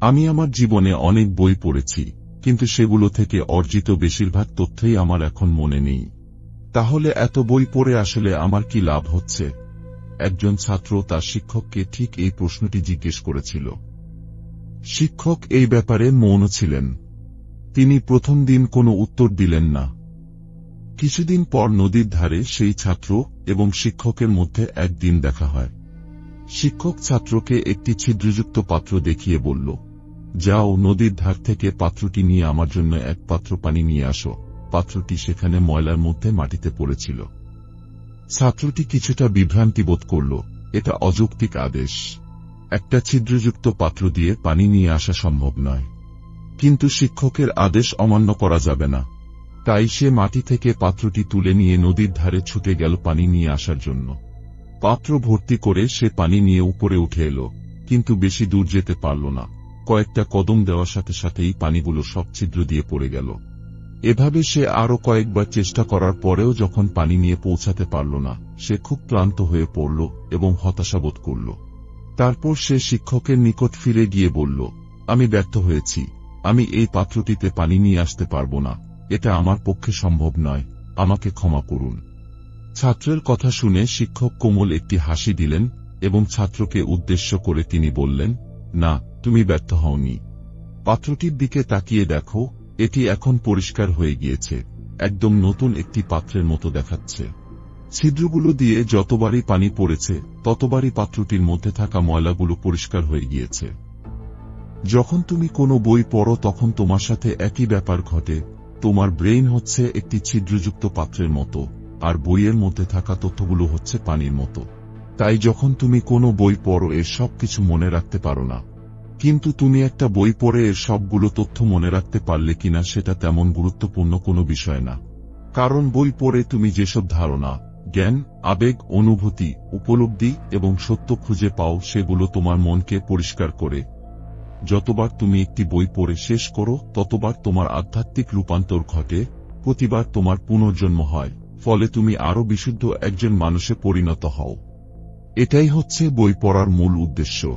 আমি আমার জীবনে অনেক বই পড়েছি, কিন্তু সেগুলো থেকে অর্জিত বেশিরভাগ তথ্যই আমার এখন মনে নেই। তাহলে এত বই পড়ে আসলে আমার কি লাভ হচ্ছে? একজন ছাত্র তার শিক্ষককে ঠিক এই প্রশ্নটি জিজ্ঞেস করেছিল। শিক্ষক এই ব্যাপারে মৌন ছিলেন। তিনি প্রথম দিন কোনো উত্তর দিলেন না। কিছুদিন পর নদীর ধারে সেই ছাত্র এবং শিক্ষকের মধ্যে একদিন দেখা হয়। শিক্ষক ছাত্রকে একটি ছিদ্রযুক্ত পাত্র দেখিয়ে বলল যাও নদীর ধার থেকে পাত্রটি নিয়ে আমার জন্য এক পাত্র পানি নিয়ে আসো। পাত্রটি সেখানে ময়লার মধ্যে মাটিতে পড়েছিল। ছাত্রটি কিছুটা বিভ্রান্তি বোধ করল। এটা অযৌক্তিক আদেশ। একটা ছিদ্রযুক্ত পাত্র দিয়ে পানি নিয়ে আসা সম্ভব নয়। কিন্তু শিক্ষকের আদেশ অমান্য করা যাবে না। তাই সে মাটি থেকে পাত্রটি তুলে নিয়ে নদীর ধারে ছুটে গেল পানি নিয়ে আসার জন্য। পাত্র ভর্তি করে সে পানি নিয়ে উপরে উঠে এলো, কিন্তু বেশি দূর যেতে পারল না। কয়েকটা কদম দেওয়ার সাথে সাথেই পানিগুলো সব ছিদ্র দিয়ে পড়ে গেল। এভাবে সে আরও কয়েকবার চেষ্টা করার পরেও যখন পানি নিয়ে পৌঁছাতে পারল না, সে খুব ক্লান্ত হয়ে পড়ল এবং হতাশাবোধ করল। তারপর সে শিক্ষকের নিকট ফিরে গিয়ে বলল, আমি ব্যর্থ হয়েছি। আমি এই পাত্রটিতে পানি নিয়ে আসতে পারব না। এটা আমার পক্ষে সম্ভব নয়। আমাকে ক্ষমা করুন। ছাত্রের কথা শুনে শিক্ষক কোমল একটি হাসি দিলেন এবং ছাত্রকে উদ্দেশ্য করে তিনি বললেন, না তুমি ব্যর্থ হওনি। পাত্রটির দিকে তাকিয়ে দেখো, এটি এখন পরিষ্কার হয়ে গিয়েছে, একদম নতুন একটি পাত্রের মতো দেখাচ্ছে। ছিদ্রগুলো দিয়ে যতবারই পানি পড়েছে, ততবারই পাত্রটির মধ্যে থাকা ময়লাগুলো পরিষ্কার হয়ে গিয়েছে। যখন তুমি কোনো বই পড়ো, তখন তোমার সাথে একই ব্যাপার ঘটে, তোমার ব্রেইন হচ্ছে একটি ছিদ্রযুক্ত পাত্রের মতো, আর বইয়ের মধ্যে থাকা তথ্যগুলো হচ্ছে পানির মতো। তাই যখন তুমি কোনো বই পড়ো এর সব কিছু মনে রাখতে পারো না। কিন্তু তুমি একটা বই পড়ে সবগুলো তথ্য মনে রাখতে পারলে কিনা সেটা তেমন গুরুত্বপূর্ণ কোনো বিষয় না। কারণ বই পড়ে তুমি যেসব ধারণা, জ্ঞান, আবেগ, অনুভূতি, উপলব্ধি এবং সত্য খুঁজে পাও সেগুলো তোমার মনকে পরিষ্কার করে। যতবার তুমি একটি বই পড়ে শেষ করো, ততবার তোমার আধ্যাত্মিক রূপান্তর ঘটে, প্রতিবার তোমার পুনর্জন্ম হয়, ফলে তুমি আরও বিশুদ্ধ একজন মানুষে পরিণত হও। এটাই হচ্ছে বই পড়ার মূল উদ্দেশ্য।